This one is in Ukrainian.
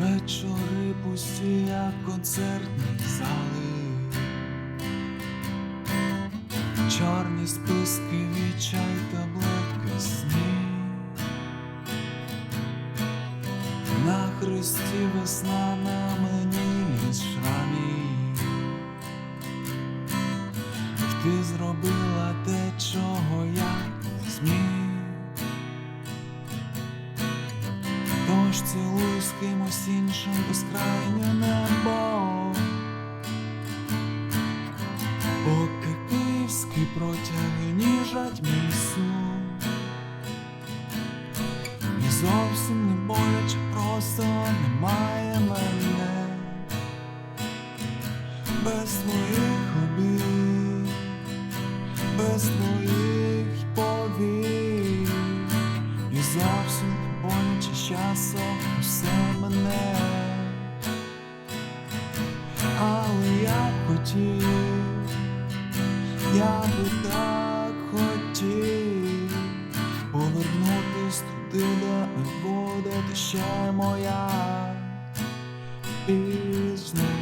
Вечори пусті, як концертні зали, чорні списки, відчай таблетки сні. На хресті весна на мені ліс шрамів. Ти зробила те, чого я зміг. Тож цілуй з кимось іншим безкрайнє небо, поки київські протяги ніжать мій сон. І зовсім не боляче, просто немає мене. Без твоїх обід, без твоїх повір, і зовсім не боляче з хотів, я би так хотів повернутись туди, де буде ти ще моя пізно.